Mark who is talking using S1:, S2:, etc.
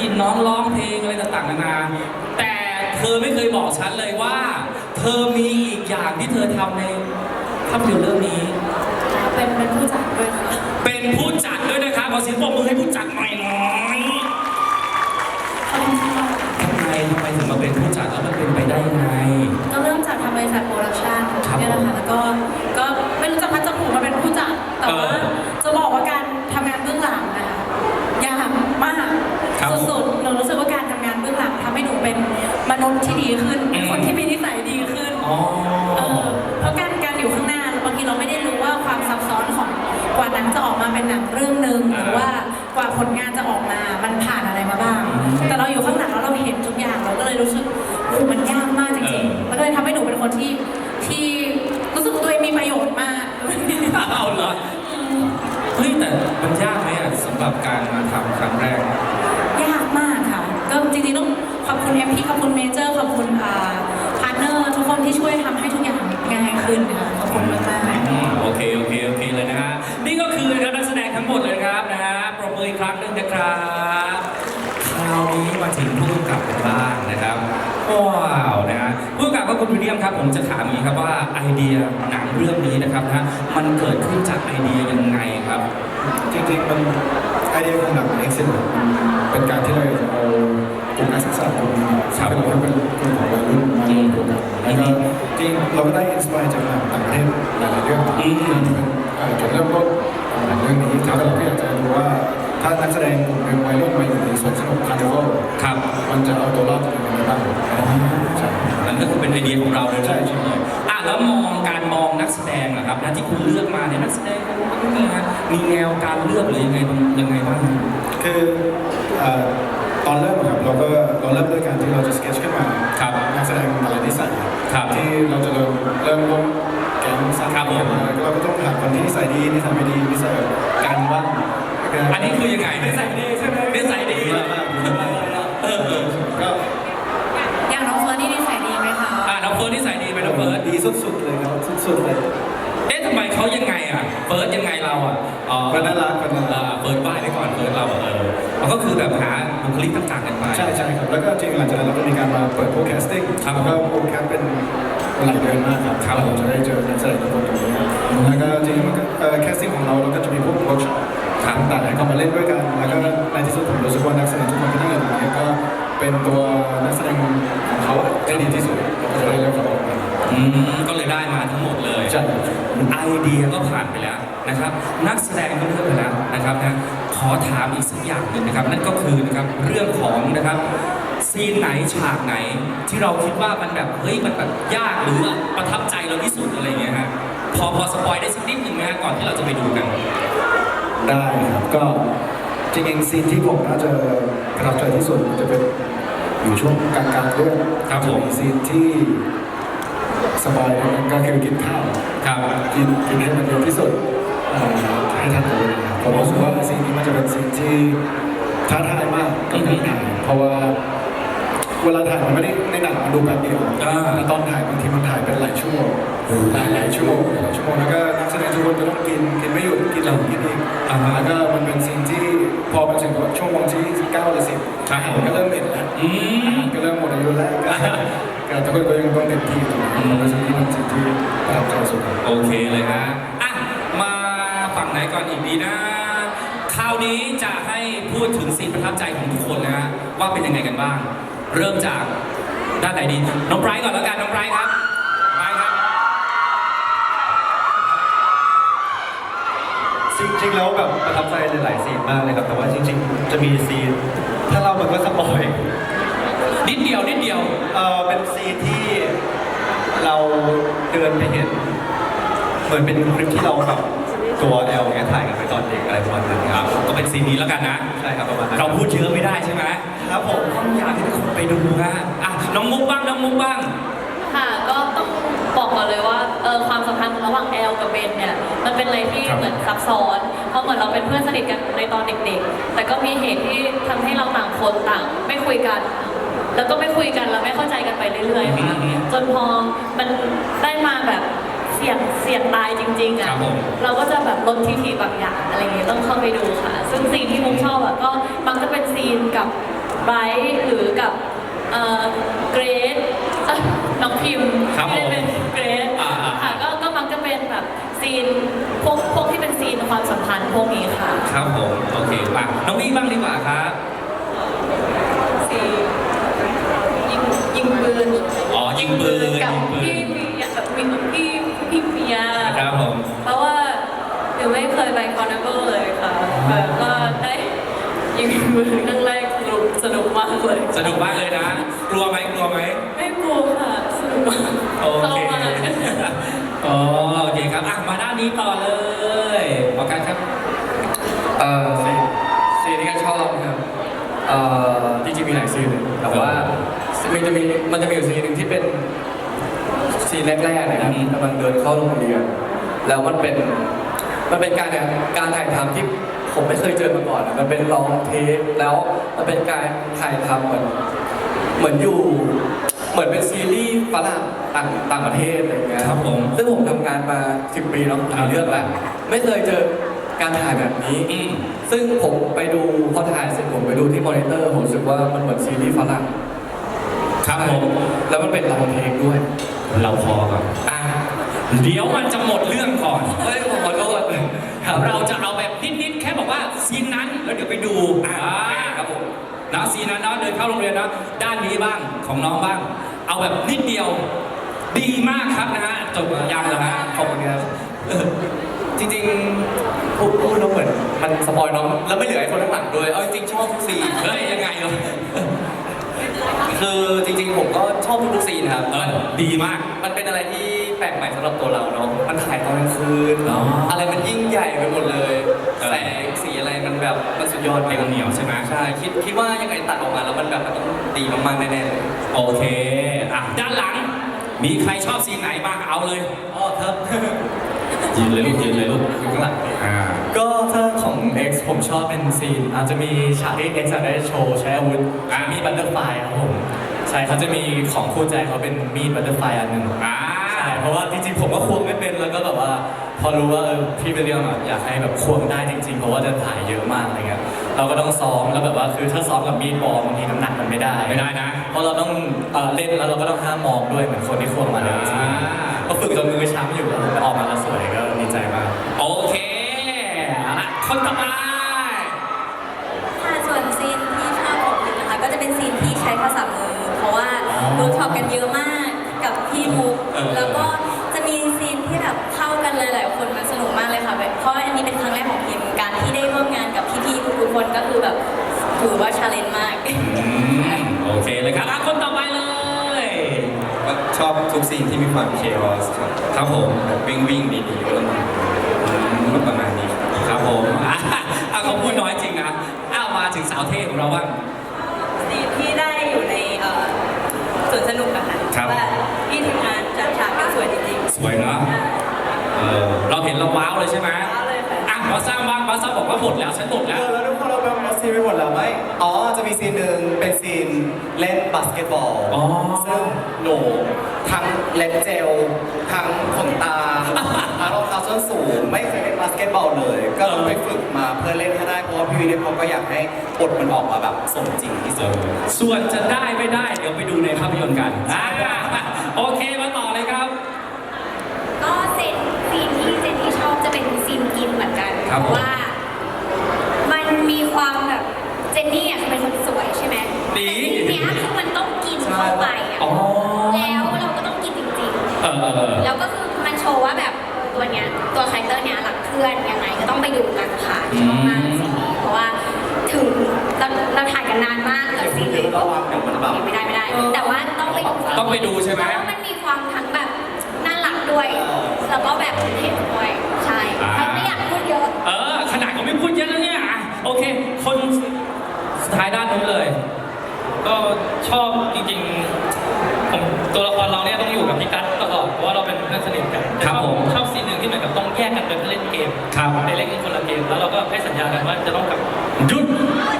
S1: ยินน้องร้องเพลงอะไรต่างๆนานาแต่เธอไม่เคยบอกฉันเลยว่า เธอมีอีกอย่างที่เธอทำในภาพยนตร์เรื่องนี้
S2: เป็นเป็นผู้จัดด้วยค่ะ
S1: เป็นผู้จัดด้วยนะครับขอเสียงปรบมือให้ผู้จัดหน่อย มาเป็น
S2: หนังเรื่องหนึ่งหรือว่ากว่าผลงานจะออกมา มันผ่านอะไรมาบ้าง แต่เราอยู่ข้างหลังแล้วเราเห็นทุกอย่างเราก็เลยรู้สึกโอ้โหมันยากมากจริงๆมันก็เลยทำให้หนูเป็นคนที่ที่รู้สึกว่าตัวเองมีประโยชน์มาก
S1: เอาเหรอเฮ้ยแต่มันยากไหมอะสำหรับการมาทำครั้งแรก
S2: ยากมากค่ะ ก็จริงๆต้องขอบคุณเอ็มพีขอบคุณเมเจอร์ขอบคุณอ่าพาร์ทเนอร์ทุกคนที่ช่วยทำให้ทุกอย่างง่ายขึ้นค่ะขอบคุณมากๆ
S1: อืมโอเค โอเค ครั้งหนึ่งนะครับคราวนี้มาถึงผู้กำกับกันบ้างนะครับว้าวนะฮะผู้กำกับก็คุณวิลเลียมครับ ผมจะถามอย่างนี้ครับว่าไอเดียหนังเรื่องนี้นะครับนะมันเกิดขึ้นจากไอเดียยังไงครับ
S3: จริงๆมันไอเดียของหนังเอ็กซิสเป็นการที่เราจะเอากลุ่มนักศึกษากลุ่มนี้
S1: ครับ
S3: เป็นเราเป็นกลุ่มของวัยรุ่นมารวมตัวกันแล้วก็จริงเราก็ได้อินสปายจากหนังต่างประเทศหลายๆเรื่อง
S1: อืม
S3: ที่เป็นเอ่อจุดเริ่มต้นของหนังเรื่องนี้แล้วเราก็อยากจะดูว่า ถ้านักแสดงกลุ่มหนึ่งวัยรุ่นมาอยู่ในสวนสนุกคาร์นิวัล
S1: ครับ
S3: มันจะเอาตัวรอดยังไงบ้างใช่
S1: นั่นก็คือเป็นไอเดียของเราเลย
S3: ใช่ใช่
S1: อะแล้วมองการมองนักแสดงนะครับนะที่คุณเลือกมาเนี่ยนักแสดงคนนี้นะมีแนวการเลือกหรือยังไงบ้างยังไงบ้าง
S3: คือเอ่อตอนเริ่มอะครับเราก็เราเริ่มด้วยการที่เราจะสเก็ตขึ้นมา
S1: ครับ
S3: นักแสดงแต่ละนิสัย
S1: ครับ
S3: ที่เราจะเริ่มเริ่มร่วมแก๊งสร้าง
S1: ครับผม
S3: เราก็ต้องหาคนที่นิสัยดีนิสัยไม่ดีนิสัยกันบ้าง
S1: อันนี้คือยังไงนิสัยดีใช่ไหมนิสัยดี
S3: ดีมากดีมาก
S1: เออ
S3: ก็
S2: อย่างน้องเฟิร์นนี่นิสัยดีไหมคะ
S1: อะน้องเฟิร์สนิสัยดีไหมน้องเฟิร์ส
S3: ดีสุดๆเลยครับสุดๆเลย
S1: เอ๊ะทำไมเขายังไงอะเฟิร์สยังไงเราอะอ๋อ
S3: มันน่ารักมันน่ารัก
S1: เออเฟิร์สบ้ายไปก่อนเฟิร์สเราอะเออมันก็คือแบบหาบุคลิกต่างๆกันไป
S3: ใช่ใช่ครับ แล้วก็จริงหลังจากนั้นเราก็มีการมาเปิดโปรแคสติ้ง
S1: ครับ
S3: แล้วก็โปรแคสเป็นหลายเดือนมากครับ
S1: ครับ
S3: เราจะได้เจอนักแสดงทุกคนตรงนี้แล้วก็จริงๆมันก็เอ่อแคสติ้งของเราเราก็จะมีพวกเวิร์กช็อป
S1: ครับ
S3: ต่างๆให้เขามาเล่นด้วยกัน แล้วก็ในที่สุดผมรู้สึกว่านักแสดงทุกคนที่นั่งอยู่ตรงนี้ก็เป็นตัวนักแสดงของเขาได้ดีที่สุดเราก็เลยเลือกเขาออกมา
S1: อืมก็เลยได้มาทั้งหมดเลย
S3: ใช่
S1: ไอเดียก็ผ่านไปแล้วนะครับ นักแสดงก็เลือกไปแล้วนะครับนะขอถามอีกสักอย่างหนึ่งนะครับ นั่นก็คือนะครับเรื่องของนะครับซีนไหนฉากไหนที่เราคิดว่ามันแบบเฮ้ยมันแบบยากหรือประทับใจเราที่สุดอะไรเงี้ยฮะพอพอสปอยได้สักนิดหนึ่งไหมฮะก่อนที่เราจะไปดูกัน
S3: ได้ครับก็จริงๆซีนที่ผมน่าจะประทับใจที่สุดจะเป็นอยู่ช่วงกลางๆเรื่อง
S1: ครับผม
S3: จะซีนที่สบายก็คือกินข้าว
S1: ครับ
S3: กินกินให้มันเยอะที่สุดเอ่อให้ทันตัวเวลาผมรู้สึกว่าซีนนี้มันจะเป็นซีนที่ท้าทายมากกับการถ่ายเพราะว่า เวลาถ่ายมันไม่ได้ในหนังมันดูแป๊บเดียว
S1: อ่า
S3: แต่ตอนถ่ายบางทีมันถ่ายเป็นหลายชั่วโมงหลายหลายชั่วโมงหลายชั่วโมงแล้วก็นักแสดงทุกคนจะต้องกินกินไม่หยุดกินแล้วกินอีก
S1: อ่าฮะ
S3: แล้วก็มันเป็นซีนที่พอมาถึงช่วงโมงที่เก้าหรือสิบ
S1: ครับผม
S3: มันก็เริ่มเหม็นแล้ว
S1: อืม
S3: ก็เริ่มหมดอายุแล้วก็ก็ทุกคนก็ยังต้องเต็มที่ตรงนี้มันเป็นสิ่งที่มันสิ่งที่ประทับใจสุดครับ
S1: โอเคเลยนะอะ มาฝั่งไหนก่อนอีกดีนะ คราวนี้จะให้พูดถึงสิ่งประทับใจของทุกคนนะฮะว่าเป็นยังไงกันบ้าง เริ่มจากด้านไหนดี น้องไบรท์ก่อนแล้วกัน น้องไบรท์ครับไบรท์ครับ
S4: จริงๆแล้วแบบประทับใจหลายๆซีนมากเลยครับ แต่ว่าจริง ๆ จะมีซีน ถ้าเรามันก็สปอย
S1: นิดเดียวนิดเดียว
S4: เออเป็นซีนที่เราเดินไปเห็น เหมือนเป็นคลิปที่เราแบบตัวแอลเนี้ยถ่ายกันไปตอนเด็กอะไรประมาณนั้น
S1: ค
S4: ค
S1: รั
S4: รั
S1: บบ ก็เป็นซีนนี้แล้วกันนะ
S4: ใช่ครับประมาณนั้น
S1: เราพูดเยอะไม่ได้ใช่ไหม
S4: ครับผม
S1: ต้องอยากให้ทุกคนไปดูนะอะน้องมุกบ้างน้องมุกบ้าง
S5: ค่ะก็ต้องบอกก่อนเลยว่าเออความสัมพันธ์ระหว่างแอลกับเบนเนี่ยมันเป็นอะไรที่
S1: ครับ
S5: เหมือนซับซ้อนเพราะเหมือนเราเป็นเพื่อนสนิทกันในตอนเด็กๆ แต่ก็มีเหตุที่ทำให้เราต่างคนต่าง ไม่คุยกัน แล้วก็ไม่คุยกันแล้วไม่เข้าใจกันไปเรื่อยๆค่ะ
S1: อืม
S5: จนพอมันได้มาแบบเสี่ยงเสี่ยงตายจริงๆ
S1: ครั
S5: อะ
S1: บผม
S5: เราก็จะแบบลดทิฐิบางอย่างอะไรอย่างเงี้ยต้องเข้าไปดูค่ะ ซึ่งซีนที่มุกชอบอะก็มักจะเป็นซีนกับ ไบรท์หรือกับเอ่อเกรดเอ้ยน้องพิมพ์
S1: ครับผม
S5: ที่ได้เป็นเกรด
S1: อ่าอ่า
S5: ค่ะก็ก็มักจะเป็นแบบซีนพวกพวกที่เป็นซีนความสัมพันธ์พวกนี้ค่ะ
S1: ครับผมโอเคป่ะน้องวี่บ้างดีกว่าครับ
S5: ซีนยิงยิงปืน
S1: อ๋อยิงปืน
S5: กับ
S1: ยิงปื
S5: พี่
S1: น
S5: เมียกับพี่พี่พี่เมีย
S1: ครับผม
S5: เพราะว่าหนูไม่เคยไปคอนเนเบิลเลยค่ะแบบก็ได้ยิงปืนครั้งแรกสนุ กสนุกมากเลย
S1: สนุกมากเลยนะ กลัวไหมกลัวไหม
S5: ไม่กลัวค่ะสนุกมาก
S1: โอ
S5: ชอบ
S1: เค
S5: มาก
S1: อ๋อโอเคครับอะมาด้านนี้ต่อเลยโอเคครับ
S6: เอ่อซีนซีนที่แกชอบนะครับ เอ่อจริงๆมีหลายซีนเลยแต่ว่ามันจะมีมันจะมีอยู่ซีนหนึ่งที่เป็นซีนแรกๆนะครับ
S1: อืม
S6: กำลังเดินเข้าโรงเรียนแล้วมันเป็นมันเป็นการเนี่ยการถ่ายทำที่ ผมไม่เคยเจอมาก่อนอะมันเป็นลองเทคแล้วมันเป็นการถ่ายทำเหมือนเหมือนอยู่ เหมือนเป็นซีรีส์ฝรั่งต่างต่างประเทศอะไรอย่างเงี้ย
S1: ครับผม
S6: ซึ่งผมทำงานมา10ปีแล้วหลายเรื่องแล้วไม่เคยเจอการถ่ายแบบนี้
S1: อืม
S6: ซึ่งผมไปดูพอถ่ายเสร็จผมไปดูที่มอนิเตอร์ผมรู้สึกว่ามันเหมือนซีรีส์ฝรั่ง
S1: ครับผม
S6: แล้วมันเป็นลองเทคด้วย
S1: เราพอก่อน
S6: อ่า
S1: เดี๋ยวมันจะหมดเรื่องก่อน
S6: เฮ้ยผมขอโทษ
S1: เราจะเอาแบ แล้วเดี๋ยวไปดูอ่า
S6: ครับผม
S1: นะซีนั้นนะเดินเข้าโรงเรียนนะด้านนี้บ้างของน้องบ้าง เอาแบบนิดเดียวดีมากครับนะฮะจบยังเหรอฮะ
S6: ขอบคุณครับจริงๆพูดพูดแล้วเหมือนมันสปอยน้องแล้วไม่เหลือไอ้คนข้างหลังด้วยเอาจริงๆชอบทุกซีน
S1: เฮ้ยยังไงเนาะ
S6: คือจ ชอบทุกๆซีนครับ
S1: เออดีมาก
S6: มันเป็นอะไรที่แปลกใหม่สำหรับตัวเราเนาะ มันถ่ายตอนกลางคืน
S1: อ๋ออ
S6: อะไรมันยิ่งใหญ่ไปหมดเลย
S1: เออ
S6: แสงสีอะไรมันแบบมันสุดยอด
S1: เต็มเหนียวใช่ไหม
S6: ใช่ คิดคิดว่ายังไงตัดออกมาแล้วมันแบบมันต้องดีมากๆแน่ๆเลย
S1: โอเคอะด้านหลัง มีใครชอบซีนไหนบ้างเอาเลย
S6: อ๋อครับ
S1: ยืนเลยลูกยืนเลยลูก
S6: อยู่ข้างหลัง
S1: อ่า
S6: ก็ถ้าของ X ผมชอบเป็นซีนอาจจะมีฉากที่ X อาจจะได้โชว์ใช้อาวุธ
S1: อ่า
S6: มีบัตเตอร์ไฟครับผม ใช่เขาจะมีของคู่ใจเขาเป็นมีดบัตเตอร์ไฟอันหนึ่ง
S1: อ่า
S6: ใช่เพราะว่าจริงๆผมก็ควงไม่เป็นแล้วก็แบบว่า พอรู้ว่าเออพี่เป็นเรื่องอะอยากให้แบบควงได้จริงๆ เพราะว่าจะถ่ายเยอะมากอะไรเงี้ยเราก็ต้องซ้อมแล้วแบบว่าคือถ้าซ้อมกับมีดบอลบางทีน้ำหนักมันไม่ได้
S1: ไม่ได้นะ
S6: เพราะเราต้องเอ่อเล่นแล้วเราก็ต้องห้ามมองด้วยเหมือนคนที่ควงมาเลยจริง
S1: อ่า
S6: ๆก็ฝึกจนมือช้ำอยู่แล้วออกมาแล้วสวยก็ดีใจมาก
S1: โอเคเอาละคนต่อไป
S7: เวิร์กช็อปกันเยอะมากกับพี่มุก
S1: เออ
S7: แล้วก็จะมีซีนที่แบบเข้ากันหลายๆคนมันสนุกมากเลยค่ะแบบเพราะอันนี้เป็นครั้งแรกของพิมการที่ได้ร่วมงานกับพี่ๆทุกๆคนก็คือแบบถือว่าชาเลนจ์มาก
S1: อืมโอเคเลยครับอะคนต่อไปเลย
S4: ก็ชอบทุกซีนที่มีความเคออสครับ
S1: ครับผม
S4: แบบวิ่งวิ่งดีๆก็ประมาณนี้ครับ
S1: ครับผมอะอะเขาพูดน้อยจริงนะอ้าวมาถึงสาวเท่ของเราบ้าง
S7: ซีนที่ได้อยู่ในเอ่อ สวนสนุกอะค่ะ
S1: ครับ
S7: ว่าพี่ทีมงานจัดฉากกันสวยจริง
S1: สวยเนาะเออเราเห็นเราว้าวเลยใช่ไหม
S7: ๆว้าวเลยค่ะ
S1: อะบอสซ่าบ้างบอสซ่าบอกว่าหมดแล้วฉันหมด
S4: เอ
S1: แล้ว
S4: อแล้วทุกคนเราไปเอาซีนไปหมดแล้วไหมอ๋อ จะมีซีนหนึ่งเป็นซีนเล่นบาสเกตบอล
S1: อ๋อ
S4: ซึ่งหนูทั้งเล็บเจล ทั้งขนตาทั้งรองเท้าส้นสูง ไม่เคยเล่นบาสเกตบอลเลย ก็ต้องไปฝึก ได้เพราะว่าพี่วิเดเขาก็อยากให้บทมันออกมาแบบสมจริงที่สุด
S1: ส่วนจะได้ไม่ได้ เดี๋ยวไปดูในภาพยนตร์กันอ่าโอเคมาต่อเลยครับ
S8: ก็เซนซีนที่เจนนี่ชอบจะเป็นซีนกินเหมือนกัน
S1: ครับ
S8: เพราะว่า มันมีความแบบเจนนี่อะเป็นคนสวยใช่ไหม
S1: ดี
S8: แต่ทีเนี้ยคือมันต้องกินเข้าไปอะ
S1: อ๋อ
S8: แล้วเราก็ต้องกินจริง
S1: เออเออเออ
S8: ๆ แล้วก็คือมันโชว์ว่าแบบตัวเนี้ยตัวคาแรคเตอร์เนี้ยรักเพื่อนยังไงก็ต้องไปดูกันค่ะชอบมากซีนนี้เพราะว่าถึงเราเราถ่ายกั นนานมากกับซีนนี้
S4: ระวังเดี๋ยวมันแบบ
S8: ไม่ได้ไม่ได้ แต่ว่าต้องไปดู
S1: ต้องไปดูใช่ไหม
S8: เพราะว่ามันมีความทั้งแบบน่ารักด้วย แล้วก็แบบเผ็ดด้วย ใช่
S1: อ่า
S8: ใครไม่อยากพูดเยอะ
S1: เออ ขนาดเขาไม่พูดเยอะแล้วเนี่ยอะโอเค คนสุดท้ายด้านนู้นเลย
S9: ก็ชอบจริงๆผมตัวละครเราเนี่ยต้องอยู่กับพี่กัสตลอด เพราะว่าเราเป็นเพื่อนสนิทกัน
S1: ครับผม
S9: ชอบซีนหนึ่งที่เหมือนกับต้องแยกกันไปเพื่อเล่นเกม
S1: ครับ
S9: ไปเล่นกันคนละเกม แล้วเราก็ให้สัญญากันว่าจะต้องกลับ
S1: หยุด
S8: หยุด